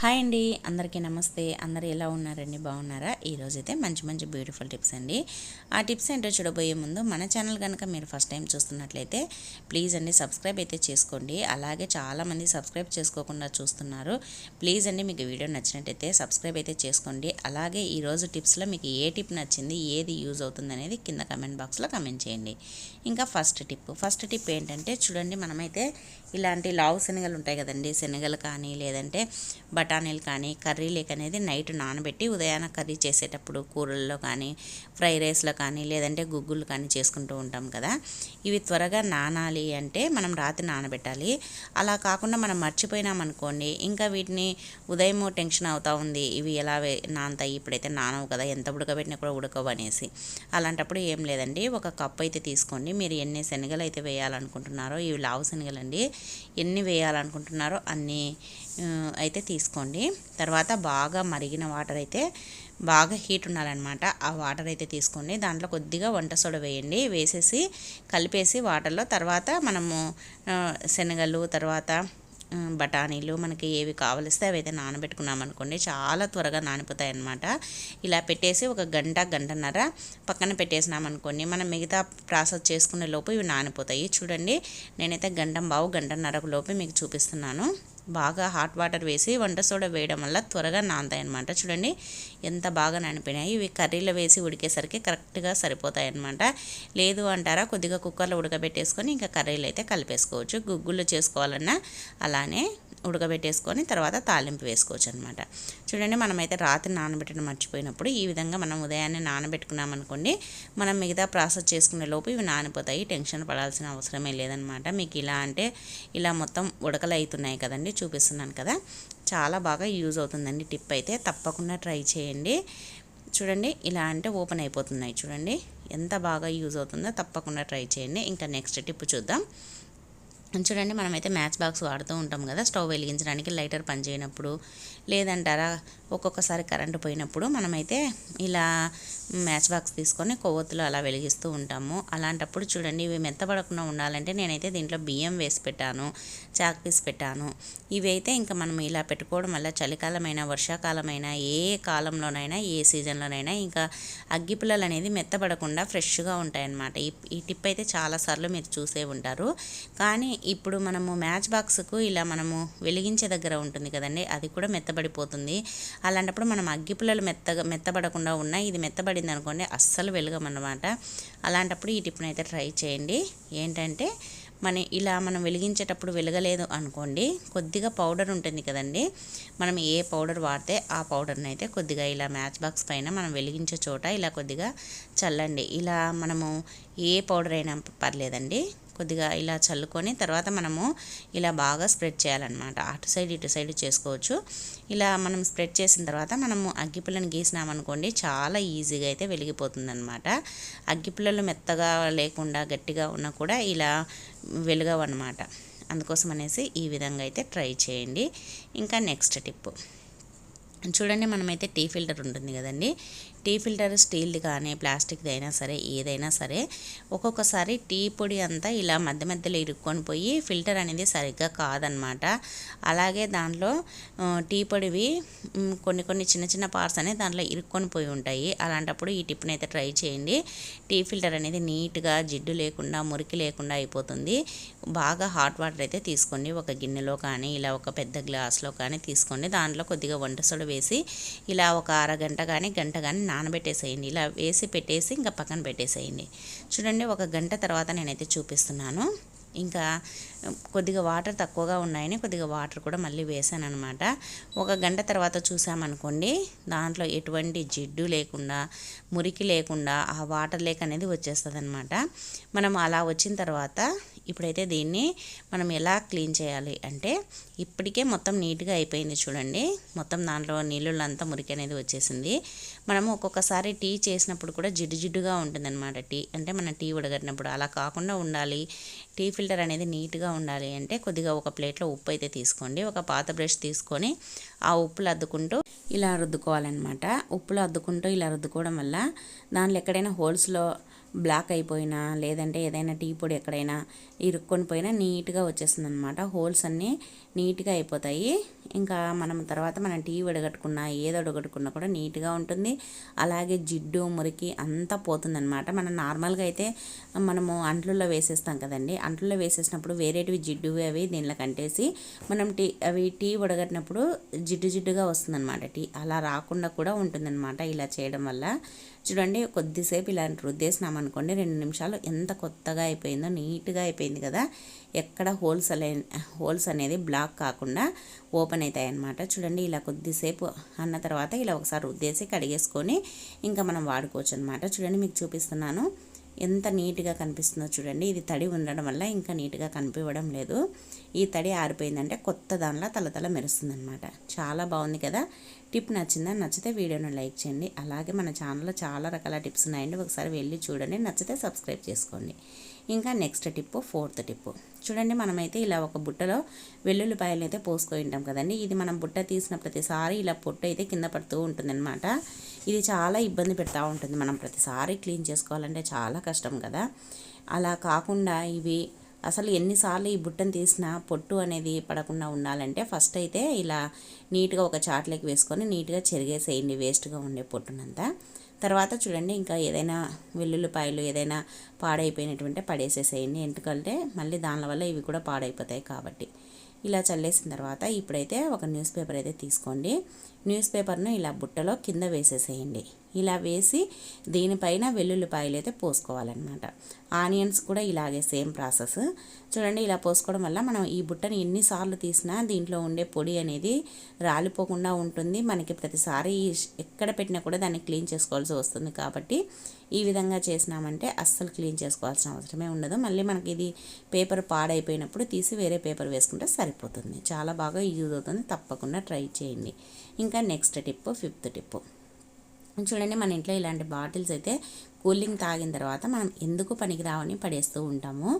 Hi అండి అందరికీ నమస్తే. అందరు ఎలా ఉన్నారండి? బాగున్నారా? ఈరోజైతే మంచి మంచి బ్యూటిఫుల్ టిప్స్ అండి. ఆ టిప్స్ ఏంటో చూడబోయే ముందు మన ఛానల్ కనుక మీరు ఫస్ట్ టైం చూస్తున్నట్లయితే ప్లీజ్ అండి సబ్స్క్రైబ్ అయితే చేసుకోండి. అలాగే చాలామంది సబ్స్క్రైబ్ చేసుకోకుండా చూస్తున్నారు. ప్లీజ్ అండి మీకు వీడియో నచ్చినట్టయితే సబ్స్క్రైబ్ అయితే చేసుకోండి. అలాగే ఈరోజు టిప్స్లో మీకు ఏ టిప్ నచ్చింది ఏది యూజ్ అవుతుంది అనేది కింద కమెంట్ బాక్స్లో కమెంట్ చేయండి. ఇంకా ఫస్ట్ టిప్ ఫస్ట్ టిప్ ఏంటంటే చూడండి మనమైతే ఇలాంటి లావు శనగలు ఉంటాయి కదండి. శనగలు కానీ లేదంటే బఠానీలు కానీ కర్రీ లేక అనేది నైట్ నానబెట్టి ఉదయాన కర్రీ చేసేటప్పుడు కూరల్లో కానీ ఫ్రై రైస్లో కానీ లేదంటే గుగ్గులు కానీ చేసుకుంటూ ఉంటాం కదా. ఇవి త్వరగా నానాలి అంటే మనం రాత్రి నానబెట్టాలి. అలా కాకుండా మనం మర్చిపోయినాం అనుకోండి ఇంకా వీటిని ఉదయం టెన్షన్ అవుతా ఉంది ఇవి ఎలా నానతాయి ఇప్పుడైతే నానవు కదా ఎంత ఉడకబెట్టినా కూడా ఉడకవు అనేసి. అలాంటప్పుడు ఏం లేదండి ఒక కప్పు అయితే తీసుకోండి. మీరు ఎన్ని శనగలు అయితే వేయాలనుకుంటున్నారో ఇవి లావు శనగలు అండి ఎన్ని వేయాలనుకుంటున్నారో అన్ని అయితే తీసుకోండి. తర్వాత బాగా మరిగిన వాటర్ అయితే బాగా హీట్ ఉండాలన్నమాట. ఆ వాటర్ అయితే తీసుకోండి. దాంట్లో కొద్దిగా వంట సోడ వేయండి. వేసేసి కలిపేసి వాటర్లో తర్వాత మనము శనగలు తర్వాత బఠానీలు మనకి ఏవి కావలిస్తే అవి అయితే నానబెట్టుకున్నాం అనుకోండి చాలా త్వరగా నానిపోతాయి అన్నమాట ఇలా పెట్టేసి ఒక గంట గంటన్నర పక్కన పెట్టేసినాం అనుకోండి మనం మిగతా ప్రాసెస్ చేసుకునే లోపు ఇవి నానిపోతాయి. చూడండి నేనైతే గంటం బావు గంటన్నరకు లోపు మీకు చూపిస్తున్నాను. బాగా హాట్ వాటర్ వేసి వంట సోడా వేయడం వల్ల త్వరగా నానతాయి అనమాట చూడండి ఎంత బాగా నానిపోయినాయి. ఇవి కర్రీలో వేసి ఉడికేసరికి కరెక్ట్గా సరిపోతాయి అనమాట లేదు అంటారా కొద్దిగా కుక్కర్లో ఉడకబెట్టేసుకొని ఇంకా కర్రీలు అయితే కలిపేసుకోవచ్చు. గుగ్గులు చేసుకోవాలన్నా అలానే ఉడకబెట్టేసుకొని తర్వాత తాలింపు వేసుకోవచ్చు అనమాట చూడండి మనమైతే రాత్రి నానబెట్టడం మర్చిపోయినప్పుడు ఈ విధంగా మనం ఉదయాన్నే నానబెట్టుకున్నాం అనుకోండి మనం మిగతా ప్రాసెస్ చేసుకునే లోపు ఇవి నానిపోతాయి టెన్షన్ పడాల్సిన అవసరమే లేదనమాట మీకు ఇలా అంటే ఇలా మొత్తం ఉడకలు అవుతున్నాయి కదండి చూపిస్తున్నాను కదా. చాలా బాగా యూజ్ అవుతుందండి టిప్ అయితే. తప్పకుండా ట్రై చేయండి. చూడండి ఇలా అంటే ఓపెన్ అయిపోతున్నాయి చూడండి. ఎంత బాగా యూజ్ అవుతుందో తప్పకుండా ట్రై చేయండి. ఇంకా నెక్స్ట్ టిప్ చూద్దాం. చూడండి మనమైతే మ్యాచ్ బాక్స్ వాడుతూ ఉంటాం కదా స్టవ్ వెలిగించడానికి లైటర్ పనిచేయనప్పుడు లేదంటారా ఒక్కొక్కసారి కరెంటు పోయినప్పుడు మనమైతే ఇలా మ్యాచ్ బాక్స్ తీసుకొని కొవ్వొత్తులు అలా వెలిగిస్తూ ఉంటాము. అలాంటప్పుడు చూడండి ఇవి మెత్తబడకుండా ఉండాలంటే నేనైతే దీంట్లో బియ్యం వేసి పెట్టాను చాక్ పీస్ పెట్టాను. ఇవైతే ఇంకా మనం ఇలా పెట్టుకోవడం వల్ల చలికాలమైనా వర్షాకాలమైనా ఏ కాలంలోనైనా ఏ సీజన్లోనైనా ఇంకా అగ్గిపుల్లలు అనేది మెత్తబడకుండా ఫ్రెష్గా ఉంటాయన్నమాట. ఈ ఈ టిప్ అయితే చాలాసార్లు మీరు చూసే ఉంటారు. కానీ ఇప్పుడు మనము మ్యాచ్ బాక్స్కు ఇలా మనము వెలిగించే దగ్గర ఉంటుంది కదండి అది కూడా మెత్తబడిపోతుంది. అలాంటప్పుడు మనం అగ్గిపుల్లలు మెత్తగా మెత్తబడకుండా ఉన్నాయి ఇది మెత్తబడింది అనుకోండి అస్సలు వెలగమన్నమాట. అలాంటప్పుడు ఈ టిప్ని అయితే ట్రై చేయండి. ఏంటంటే మన ఇలా మనం వెలిగించేటప్పుడు వెలగలేదు అనుకోండి కొద్దిగా పౌడర్ ఉంటుంది కదండి మనం ఏ పౌడర్ వాడితే ఆ పౌడర్ని అయితే కొద్దిగా ఇలా మ్యాచ్ బాక్స్ పైన మనం వెలిగించే చోట ఇలా కొద్దిగా చల్లండి. ఇలా మనము ఏ పౌడర్ అయినా పర్లేదండి. కొద్దిగా ఇలా చల్లుకొని తర్వాత మనము ఇలా బాగా స్ప్రెడ్ చేయాలన్నమాట. అటు సైడ్ ఇటు సైడ్ చేసుకోవచ్చు. ఇలా మనం స్ప్రెడ్ చేసిన తర్వాత మనము అగ్గిపుల్లను గీసినామనుకోండి చాలా ఈజీగా అయితే వెలిగిపోతుంది అనమాట అగ్గిపుల్లలు మెత్తగా లేకుండా గట్టిగా ఉన్నా కూడా ఇలా వెలుగవన్నమాట. అందుకోసం అనేసి ఈ విధంగా అయితే ట్రై చేయండి. ఇంకా నెక్స్ట్ టిప్ చూడండి మనమైతే టీ ఫిల్టర్ ఉంటుంది కదండి. టీ ఫిల్టర్ స్టీల్ది కానీ ప్లాస్టిక్ది అయినా సరే ఏదైనా సరే ఒక్కొక్కసారి టీ పొడి అంతా ఇలా మధ్య మధ్యలో ఇరుక్కొని పోయి ఫిల్టర్ అనేది సరిగ్గా కాదనమాట అలాగే దాంట్లో టీ పొడివి కొన్ని కొన్ని చిన్న చిన్న పార్ట్స్ అనేది దాంట్లో ఇరుక్కొని పోయి ఉంటాయి. అలాంటప్పుడు ఈ టిప్ని అయితే ట్రై చేయండి. టీ ఫిల్టర్ అనేది నీట్గా జిడ్డు లేకుండా మురికి లేకుండా అయిపోతుంది. బాగా హాట్ వాటర్ అయితే తీసుకోండి. ఒక గిన్నెలో కానీ ఇలా ఒక పెద్ద గ్లాస్లో కానీ తీసుకోండి. దాంట్లో కొద్దిగా వంట సొడ వేసి ఇలా ఒక అరగంట కానీ గంట కానీ నానబెట్టేసేయండి. ఇలా వేసి పెట్టేసి ఇంకా పక్కన పెట్టేసేయండి. చూడండి ఒక గంట తర్వాత నేనైతే చూపిస్తున్నాను. ఇంకా కొద్దిగా వాటర్ తక్కువగా ఉన్నాయని కొద్దిగా వాటర్ కూడా మళ్ళీ వేసాను అనమాట ఒక గంట తర్వాత చూసామనుకోండి దాంట్లో ఎటువంటి జిడ్డు లేకుండా మురికి లేకుండా ఆ వాటర్ లేక్ అనేది వచ్చేస్తుంది అనమాట మనం అలా వచ్చిన తర్వాత ఇప్పుడైతే దీన్ని మనం ఎలా క్లీన్ చేయాలి అంటే ఇప్పటికే మొత్తం నీట్గా అయిపోయింది చూడండి. మొత్తం దాంట్లో నీళ్ళంతా మురికి అనేది వచ్చేసింది. మనము ఒక్కొక్కసారి టీ చేసినప్పుడు కూడా జిడ్డు జిడ్డుగా ఉంటుందన్నమాట టీ. అంటే మనం టీ ఉడగట్టినప్పుడు అలా కాకుండా ఉండాలి. టీ ఫిల్టర్ అనేది నీట్గా ఉండాలి అంటే కొద్దిగా ఒక ప్లేట్లో ఉప్పు అయితే తీసుకోండి. ఒక పాత బ్రష్ తీసుకొని ఆ ఉప్పులు అద్దుకుంటూ ఇలా రుద్దుకోవాలన్నమాట. ఉప్పులు అద్దుకుంటూ ఇలా రుద్దుకోవడం వల్ల దాంట్లో ఎక్కడైనా హోల్స్లో బ్లాక్ అయిపోయినా లేదంటే ఏదైనా టీ పొడి ఎక్కడైనా ఇరుక్కొని పోయినా నీట్గా వచ్చేస్తుంది అనమాట హోల్స్ అన్నీ నీట్గా అయిపోతాయి. ఇంకా మనం తర్వాత మనం టీ వడగట్టుకున్నా ఏదో వడగట్టుకున్నా కూడా నీట్గా ఉంటుంది. అలాగే జిడ్డు మురికి అంతా పోతుందన్నమాట. మనం నార్మల్గా అయితే మనము అంట్లలో వేసేస్తాం కదండి. అంట్లలో వేసేసినప్పుడు వేరేటివి జిడ్డు అవి దీనిలో కంటేసి మనం టీ అవి టీ వడగట్టినప్పుడు జిడ్డు జిడ్డుగా వస్తుందన్నమాట టీ. అలా రాకుండా కూడా ఉంటుందన్నమాట ఇలా చేయడం వల్ల. చూడండి కొద్దిసేపు ఇలా రుద్దేసినాం అనుకోండి రెండు నిమిషాలు ఎంత కొత్తగా అయిపోయిందో నీట్గా అయిపోయింది కదా. ఎక్కడ హోల్స్ అనే హోల్స్ అనేది బ్లాక్ కాకుండా ఓపెన్ అవుతాయి అన్నమాట చూడండి ఇలా కొద్దిసేపు అన్న తర్వాత ఇలా ఒకసారి రుద్దేసి కడిగేసుకొని ఇంకా మనం వాడుకోవచ్చు అనమాట చూడండి మీకు చూపిస్తున్నాను. ఎంత నీట్గా కనిపిస్తుందో చూడండి. ఇది తడి ఉండడం వల్ల ఇంకా నీట్గా కనిపించడం లేదు. ఈ తడి ఆరిపోయిందంటే కొత్త దానిలో తలతల మెరుస్తుంది అనమాట చాలా బాగుంది కదా. టిప్ నచ్చిందా? నచ్చితే వీడియోను లైక్ చేయండి. అలాగే మన ఛానల్లో చాలా రకాల టిప్స్ ఉన్నాయండి. ఒకసారి వెళ్ళి చూడండి. నచ్చితే సబ్స్క్రైబ్ చేసుకోండి. ఇంకా నెక్స్ట్ టిప్పు ఫోర్త్ టిప్పు. చూడండి మనమైతే ఇలా ఒక బుట్టలో వెల్లుల్లిపాయలు అయితే పోసుకొని ఉంటాం కదండి. ఇది మనం బుట్ట తీసిన ప్రతిసారి ఇలా పొట్టు అయితే కింద పడుతూ ఉంటుందన్నమాట. ఇది చాలా ఇబ్బంది పెడతా ఉంటుంది. మనం ప్రతిసారి క్లీన్ చేసుకోవాలంటే చాలా కష్టం కదా. అలా కాకుండా ఇవి అసలు ఎన్నిసార్లు ఈ బుట్టను తీసినా పొట్టు అనేది పడకుండా ఉండాలంటే ఫస్ట్ అయితే ఇలా నీట్గా ఒక చాట్లోకి వేసుకొని నీట్గా చెరిగేసేయండి వేస్ట్గా ఉండే పొట్టునంతా. తర్వాత చూడండి ఇంకా ఏదైనా వెల్లుల్లిపాయలు ఏదైనా పాడైపోయినటువంటి పడేసేసేయండి. ఎందుకంటే మళ్ళీ దానివల్ల వల్ల ఇవి కూడా పాడైపోతాయి కాబట్టి. ఇలా చల్లేసిన తర్వాత ఇప్పుడైతే ఒక న్యూస్ పేపర్ అయితే తీసుకోండి. న్యూస్ పేపర్ను ఇలా బుట్టలో కింద వేసేసేయండి. ఇలా వేసి దీనిపైన వెల్లుల్లిపాయలు అయితే పోసుకోవాలన్నమాట. ఆనియన్స్ కూడా ఇలాగే సేమ్ ప్రాసెస్. చూడండి ఇలా పోసుకోవడం వల్ల మనం ఈ బుట్టని ఎన్నిసార్లు తీసినా దీంట్లో ఉండే పొడి అనేది రాలిపోకుండా ఉంటుంది. మనకి ప్రతిసారి ఎక్కడ పెట్టినా కూడా దాన్ని క్లీన్ చేసుకోవాల్సి వస్తుంది కాబట్టి ఈ విధంగా చేసినామంటే అస్సలు క్లీన్ చేసుకోవాల్సిన అవసరమే ఉండదు. మళ్ళీ మనకి ఇది పేపర్ పాడైపోయినప్పుడు తీసి వేరే పేపర్ వేసుకుంటే సరిపోతుంది. చాలా బాగా యూజ్ అవుతుంది. తప్పకుండా ట్రై చేయండి. ఇంకా నెక్స్ట్ టిప్ ఫిఫ్త్ టిప్ చూడండి మన ఇంట్లో ఇలాంటి బాటిల్స్ అయితే కూలింగ్ తాగిన తర్వాత మనం ఎందుకు పనికిరావని పడేస్తూ ఉంటాము.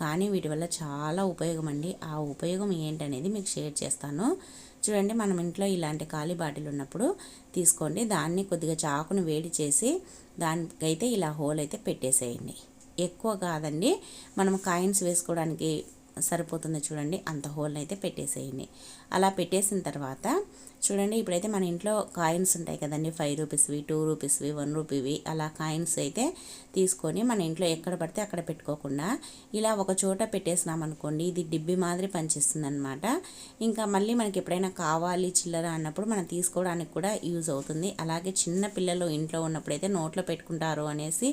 కానీ వీటి వల్ల చాలా ఉపయోగం అండి. ఆ ఉపయోగం ఏంటనేది మీకు షేర్ చేస్తాను. చూడండి మనం ఇంట్లో ఇలాంటి ఖాళీ బాటిల్ ఉన్నప్పుడు తీసుకోండి. దాన్ని కొద్దిగా చాకును వేడి చేసి దానికైతే ఇలా హోల్ అయితే పెట్టేసేయండి. ఎక్కువ కాదండి మనం కాయిన్స్ వేసుకోవడానికి సరిపోతుంది చూడండి అంత హోల్ని అయితే పెట్టేసేయండి. అలా పెట్టేసిన తర్వాత చూడండి ఇప్పుడైతే మన ఇంట్లో కాయిన్స్ ఉంటాయి కదండి ఫైవ్ రూపీస్వి టూ రూపీస్వి వన్ రూపీవి అలా కాయిన్స్ అయితే తీసుకొని మన ఇంట్లో ఎక్కడ పడితే అక్కడ పెట్టుకోకుండా ఇలా ఒక చోట పెట్టేసినాం అనుకోండి ఇది డిబ్బి మాదిరి పనిచేస్తుంది అనమాట ఇంకా మళ్ళీ మనకి ఎప్పుడైనా కావాలి చిల్లర అన్నప్పుడు మనం తీసుకోవడానికి కూడా యూజ్ అవుతుంది. అలాగే చిన్న పిల్లలు ఇంట్లో ఉన్నప్పుడైతే నోట్లో పెట్టుకుంటారు అనేసి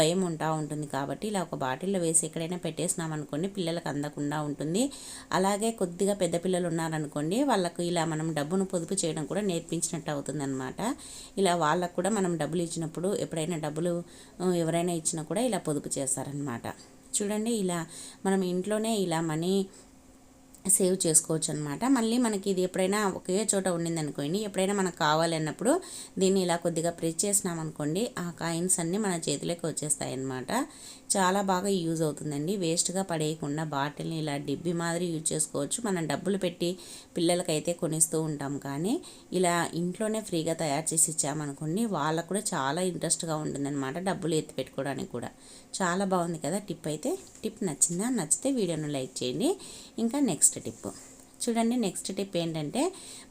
భయం ఉంటా ఉంటుంది కాబట్టి ఇలా ఒక బాటిల్లో వేసి ఎక్కడైనా పెట్టేసినాం అనుకోండి పిల్లలకు అందకుండా ఉంటుంది. అలాగే కొద్దిగా పెద్ద పిల్లలు అనుకోండి వాళ్ళకు ఇలా మనం డబ్బును పొదుపు చేయడం కూడా నేర్పించినట్టు అవుతుందన్నమాట. ఇలా వాళ్ళకు కూడా మనం డబ్బులు ఇచ్చినప్పుడు ఎప్పుడైనా డబ్బులు ఎవరైనా ఇచ్చినా కూడా ఇలా పొదుపు చేస్తారనమాట చూడండి ఇలా మనం ఇంట్లోనే ఇలా మనీ సేవ్ చేసుకోవచ్చు అనమాట మళ్ళీ మనకి ఇది ఎప్పుడైనా ఒకే చోట ఉండింది అనుకోండి ఎప్పుడైనా మనకు కావాలన్నప్పుడు దీన్ని ఇలా కొద్దిగా ప్రెస్ చేసినాం అనుకోండి ఆ కాయిన్స్ అన్నీ మన చేతిలోకి వచ్చేస్తాయి అన్నమాట చాలా బాగా యూజ్ అవుతుందండి. వేస్ట్గా పడేయకుండా బాటిల్ని ఇలా డిబ్బి మాదిరి యూజ్ చేసుకోవచ్చు. మనం డబ్బులు పెట్టి పిల్లలకైతే కొనిస్తూ ఉంటాం. కానీ ఇలా ఇంట్లోనే ఫ్రీగా తయారు చేసి ఇచ్చామనుకోండి వాళ్ళకు కూడా చాలా ఇంట్రెస్ట్గా ఉంటుందన్నమాట డబ్బులు ఎత్తి పెట్టుకోవడానికి కూడా. చాలా బాగుంది కదా టిప్ అయితే. టిప్ నచ్చిందా? నచ్చితే వీడియోను లైక్ చేయండి. ఇంకా నెక్స్ట్ టిప్. చూడండి నెక్స్ట్ టిప్ ఏంటంటే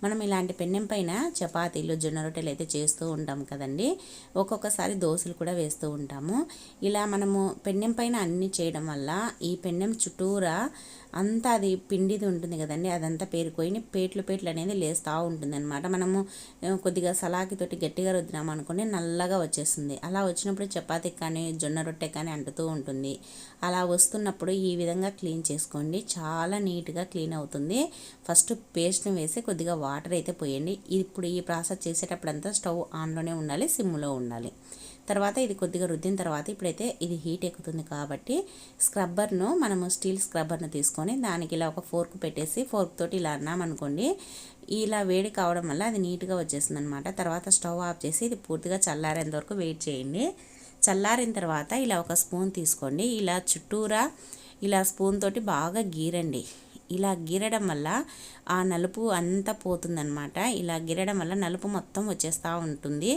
మనం ఇలాంటి పెన్నెం పైన చపాతీలు జొన్న రొట్టెలు అయితే చేస్తూ ఉంటాం కదండి. ఒక్కొక్కసారి దోశలు కూడా వేస్తూ ఉంటాము. ఇలా మనము పెన్నెం పైన అన్నీ చేయడం వల్ల ఈ పెన్నెం చుట్టూరా అంతా అది పిండిది ఉంటుంది కదండి అదంతా పేరుకొని పేట్లు పేట్లు అనేది లేస్తూ ఉంటుంది అనమాట మనము కొద్దిగా సలాకితోటి గట్టిగా రుద్దినాం అనుకోండి నల్లగా వచ్చేస్తుంది. అలా వచ్చినప్పుడు చపాతీకి కానీ జొన్న రొట్టె కానీ అంటుతూ ఉంటుంది. అలా వస్తున్నప్పుడు ఈ విధంగా క్లీన్ చేసుకోండి. చాలా నీట్గా క్లీన్ అవుతుంది. ఫస్ట్ పేస్ట్ని వేసి కొద్దిగా వాటర్ అయితే పోయండి. ఇప్పుడు ఈ ప్రాసెస్ చేసేటప్పుడంతా స్టవ్ ఆన్లోనే ఉండాలి సిమ్లో ఉండాలి. తర్వాత ఇది కొద్దిగా రుద్దిన తర్వాత ఇప్పుడైతే ఇది హీట్ ఎక్కుతుంది కాబట్టి స్క్రబ్బర్ను మనము స్టీల్ స్క్రబ్బర్ను తీసుకొని దానికి ఇలా ఒక ఫోర్క్ పెట్టేసి ఫోర్క్ తోటి ఇలా అన్నామనుకోండి ఇలా వేడి కావడం వల్ల అది నీట్గా వచ్చేసింది అనమాట తర్వాత స్టవ్ ఆఫ్ చేసి ఇది పూర్తిగా చల్లారేంత వరకు వెయిట్ చేయండి. చల్లారిన తర్వాత ఇలా ఒక స్పూన్ తీసుకోండి. ఇలా చుట్టూరా ఇలా స్పూన్ తోటి బాగా గీరండి. ఇలా గిరడం వల్ల ఆ నలుపు అంతా పోతుందనమాట ఇలా గిరడం వల్ల నలుపు మొత్తం వచ్చేస్తూ ఉంటుంది.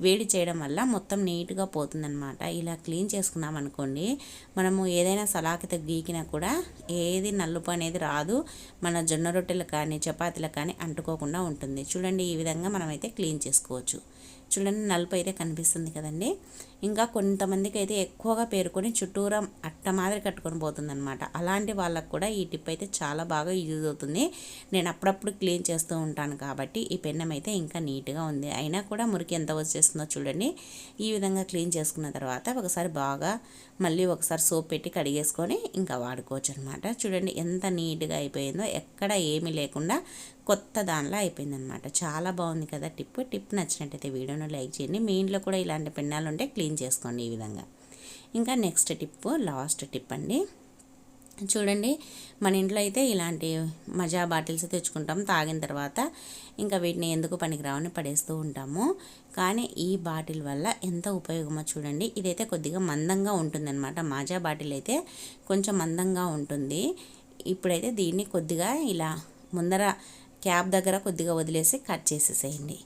వేడి చేయడం వల్ల మొత్తం నీట్గా పోతుందనమాట ఇలా క్లీన్ చేసుకున్నాం అనుకోండి మనము ఏదైనా సలాకితో గీకినా కూడా ఏది నలుపు అనేది రాదు. మన జొన్న రొట్టెలు కానీ చపాతీలు కానీ అంటుకోకుండా ఉంటుంది. చూడండి ఈ విధంగా మనమైతే క్లీన్ చేసుకోవచ్చు. చూడండి నలుపు అయితే కనిపిస్తుంది కదండి. ఇంకా కొంతమందికి అయితే ఎక్కువగా పేరుకొని చుట్టూరా అట్ట మాదిరి కట్టుకొని పోతుందన్నమాట. అలాంటి వాళ్ళకు కూడా ఈ టిప్ అయితే చాలా బాగా యూజ్ అవుతుంది. నేను అప్పుడప్పుడు క్లీన్ చేస్తూ ఉంటాను కాబట్టి ఈ పెన్నం అయితే ఇంకా నీట్గా ఉంది. అయినా కూడా మురికి ఎంత వచ్చేస్తుందో చూడండి. ఈ విధంగా క్లీన్ చేసుకున్న తర్వాత ఒకసారి బాగా మళ్ళీ ఒకసారి సోప్ పెట్టి కడిగేసుకొని ఇంకా వాడుకోవచ్చు అనమాట చూడండి ఎంత నీట్గా అయిపోయిందో ఎక్కడ ఏమీ లేకుండా కొత్త దానిలో అయిపోయిందనమాట చాలా బాగుంది కదా టిప్. టిప్ నచ్చినట్టయితే వీడియోను లైక్ చేయండి. మీ ఇంట్లో కూడా ఇలాంటి పెన్నాలు ఉంటే క్లీన్ చేసుకోండి ఈ విధంగా. ఇంకా నెక్స్ట్ టిప్ లాస్ట్ టిప్ అండి. చూడండి మన ఇంట్లో అయితే ఇలాంటి మజా బాటిల్స్ తెచ్చుకుంటాం. తాగిన తర్వాత ఇంకా వీటిని ఎందుకు పనికిరావని పడేస్తూ ఉంటాము. కానీ ఈ బాటిల్ వల్ల ఎంత ఉపయోగమో చూడండి. ఇదైతే కొద్దిగా మందంగా ఉంటుందన్నమాట. మాజా బాటిల్ అయితే కొంచెం మందంగా ఉంటుంది. ఇప్పుడైతే దీన్ని కొద్దిగా ఇలా ముందర క్యాప్ దగ్గర కొద్దిగా వదిలేసి కట్ చేసేసేయండి.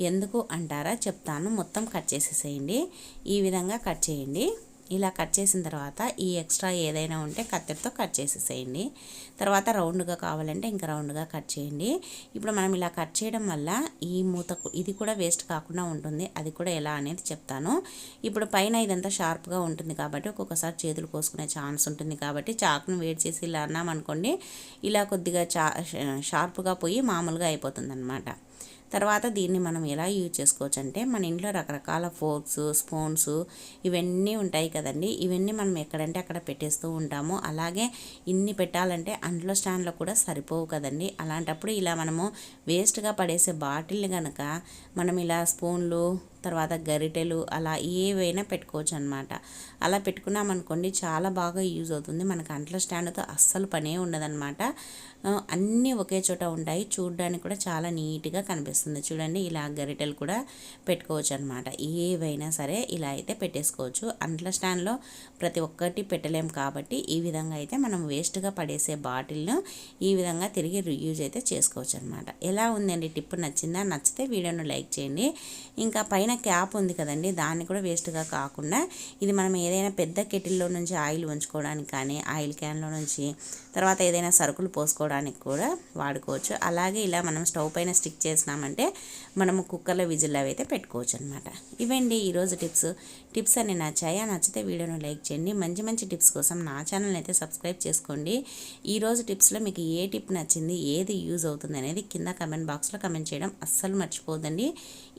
ఎందుకు అంటారా చెప్తాను. మొత్తం కట్ చేసేసేయండి. ఈ విధంగా కట్ చేయండి. ఇలా కట్ చేసిన తర్వాత ఈ ఎక్స్ట్రా ఏదైనా ఉంటే కత్తెరతో కట్ చేసేసేయండి. తర్వాత రౌండ్గా కావాలంటే ఇంకా రౌండ్గా కట్ చేయండి. ఇప్పుడు మనం ఇలా కట్ చేయడం వల్ల ఈ మూత ఇది కూడా వేస్ట్ కాకుండా ఉంటుంది. అది కూడా ఎలా అనేది చెప్తాను. ఇప్పుడు పైన ఇదంతా షార్ప్గా ఉంటుంది కాబట్టి ఒక్కొక్కసారి చేతులు కోసుకునే ఛాన్స్ ఉంటుంది కాబట్టి చాకును వేడి చేసి ఇలా అన్నామనుకోండి ఇలా కొద్దిగా చా షార్ప్గా పోయి మామూలుగా అయిపోతుంది అనమాట తర్వాత దీన్ని మనం ఎలా యూజ్ చేసుకోవచ్చు అంటే మన ఇంట్లో రకరకాల ఫోర్క్స్ స్పూన్స్ ఇవన్నీ ఉంటాయి కదండి. ఇవన్నీ మనం ఎక్కడంటే అక్కడ పెట్టేస్తూ ఉంటాము. అలాగే ఇన్ని పెట్టాలంటే అంట్లో స్టాండ్లో కూడా సరిపోవు కదండి. అలాంటప్పుడు ఇలా మనము వేస్ట్గా పడేసే బాటిల్ని కనుక మనం ఇలా స్పూన్లు తర్వాత గరిటెలు అలా ఏవైనా పెట్టుకోవచ్చు అనమాట అలా పెట్టుకున్నామనుకోండి చాలా బాగా యూజ్ అవుతుంది. మనకు అంట్ల స్టాండ్తో అస్సలు పనే ఉండదన్నమాట. అన్నీ ఒకే చోట ఉంటాయి. చూడడానికి కూడా చాలా నీట్గా కనిపిస్తుంది. చూడండి ఇలా గరిటెలు కూడా పెట్టుకోవచ్చు అనమాట ఏవైనా సరే ఇలా అయితే పెట్టేసుకోవచ్చు. అంట్ల స్టాండ్లో ప్రతి ఒక్కటి పెట్టలేం కాబట్టి ఈ విధంగా అయితే మనం వేస్ట్గా పడేసే బాటిల్ను ఈ విధంగా తిరిగి రియూజ్ అయితే చేసుకోవచ్చు అనమాట ఎలా ఉందండి? టిప్ నచ్చిందా? నచ్చితే వీడియోను లైక్ చేయండి. ఇంకా పైన క్యాప్ ఉంది కదండి దాన్ని కూడా వేస్ట్గా కాకుండా ఇది మనం ఏదైనా పెద్ద కెటిల్లో నుంచి ఆయిల్ ఉంచుకోవడానికి కానీ ఆయిల్ క్యాన్లో నుంచి తర్వాత ఏదైనా సరుకులు పోసుకోవడానికి కూడా వాడుకోవచ్చు. అలాగే ఇలా మనం స్టవ్ పైన స్టిక్ చేసినామంటే మనము కుక్కర్లో విజిల్ అవి అయితే పెట్టుకోవచ్చు అనమాట ఇవండి ఈరోజు టిప్స్. టిప్స్ అన్ని నచ్చాయా? నచ్చితే వీడియోను లైక్ చేయండి. మంచి మంచి టిప్స్ కోసం నా ఛానల్ని అయితే సబ్స్క్రైబ్ చేసుకోండి. ఈరోజు టిప్స్లో మీకు ఏ టిప్ నచ్చింది? ఏది యూజ్ అవుతుంది అనేది కింద కమెంట్ బాక్స్లో కమెంట్ చేయడం అస్సలు మర్చిపోదండి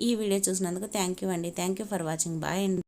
ఈ వీడియో చూసినందుకు థ్యాంక్ యూ అండి. Thank you for watching. Bye అండి.